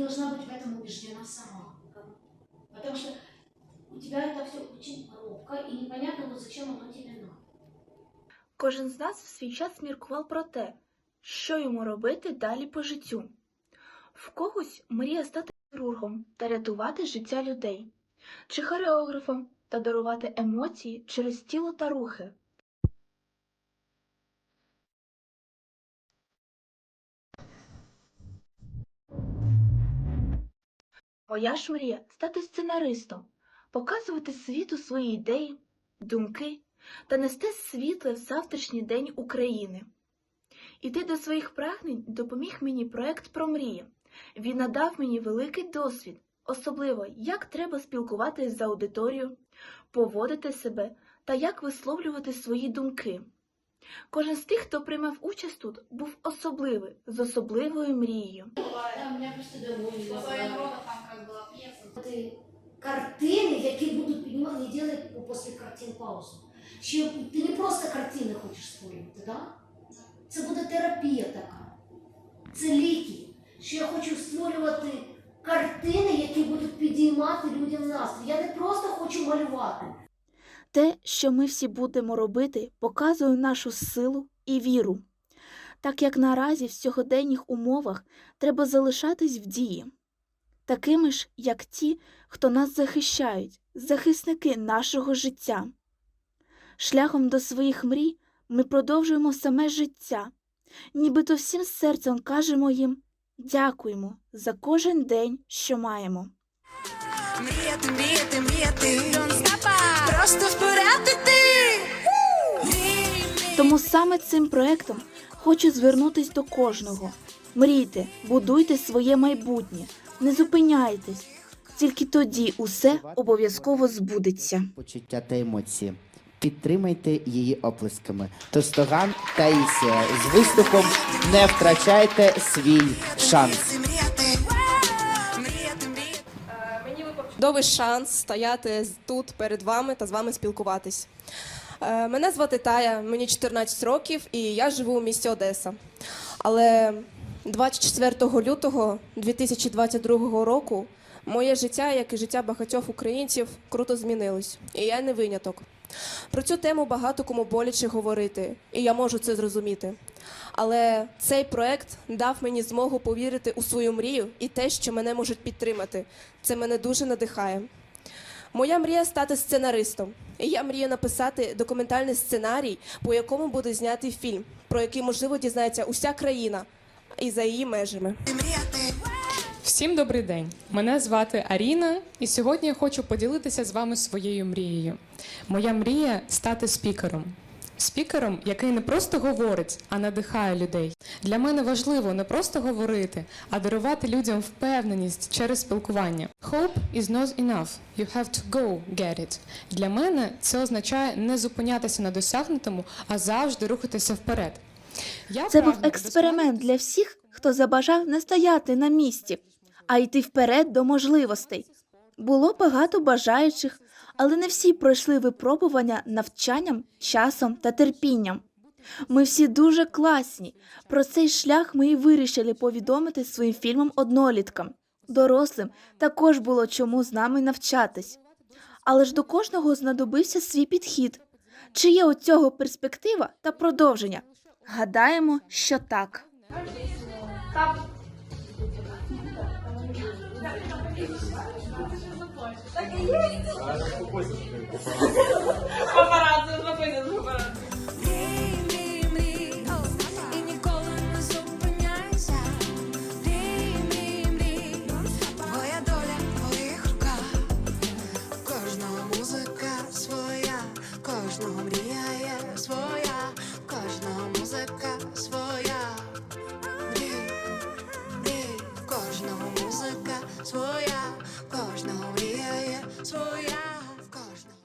другую. Но ты должна быть в этом убеждена сама. Потому что у тебя это все очень робко, и непонятно, вот зачем оно тебе надо. Кожен з нас в свій час міркував про те, що йому робити далі по життю. В когось мрія стати хірургом та рятувати життя людей, чи хореографом та дарувати емоції через тіло та рухи. Моя ж мрія стати сценаристом, показувати світу свої ідеї, думки та нести світле в завтрашній день України. Іти до своїх прагнень допоміг мені проект про мрії. Він надав мені великий досвід, особливо як треба спілкуватися з аудиторією, поводити себе та як висловлювати свої думки. Кожен з тих, хто приймав участь тут, був особливий, з особливою мрією. Картини, які будуть піднімати, не делай після картин паузу. Ще ти не просто картини хочеш створювати, да? Це буде терапія така. Це ліки. Що я хочу створювати картини, які будуть підіймати людям настрій. Я не просто хочу малювати. Те, що ми всі будемо робити, показує нашу силу і віру. Так як наразі в сьогоденніх умовах треба залишатись в дії, такими ж, як ті, хто нас захищають, захисники нашого життя. Шляхом до своїх мрій ми продовжуємо саме життя, нібито всім серцем кажемо їм дякуємо за кожен день, що маємо. Мріяти, мріяти, мріяти. Тому саме цим проектом хочу звернутись до кожного. Мрійте, будуйте своє майбутнє, не зупиняйтесь. Тільки тоді усе обов'язково збудеться. почуття та емоції. Підтримайте її оплесками. Тостоган Таїсія з виступом не втрачайте свій шанс. Мені випав чудовий шанс стояти тут перед вами та з вами спілкуватись. Е, Мене звати Тая, мені 14 років і я живу у місті Одеса. Але 24 лютого 2022 року моє життя, як і життя багатьох українців, круто змінилось. І я не виняток. Про цю тему багато кому боляче говорити, і я можу це зрозуміти. Але цей проект дав мені змогу повірити у свою мрію і те, що мене можуть підтримати. Це мене дуже надихає. Моя мрія стати сценаристом. І я мрію написати документальний сценарій, по якому буде знятий фільм, про який можливо дізнається уся країна і за її межами. Всім добрий день. Мене звати Аріна, і сьогодні я хочу поділитися з вами своєю мрією. Моя мрія стати спікером. Спікером, який не просто говорить, а надихає людей. Для мене важливо не просто говорити, а дарувати людям впевненість через спілкування. Hope is not enough. You have to go get it. Для мене це означає не зупинятися на досягнутому, а завжди рухатися вперед. Я Це був експеримент для всіх, хто забажав не стояти на місці, а йти вперед до можливостей. Було багато бажаючих, але не всі пройшли випробування навчанням, часом та терпінням. Ми всі дуже класні. Про цей шлях ми і вирішили повідомити своїм фільмом одноліткам. Дорослим також було чому з нами навчатись. Але ж до кожного знадобився свій підхід. Чи є у цього перспектива та продовження? Гадаємо, що так. Мрій,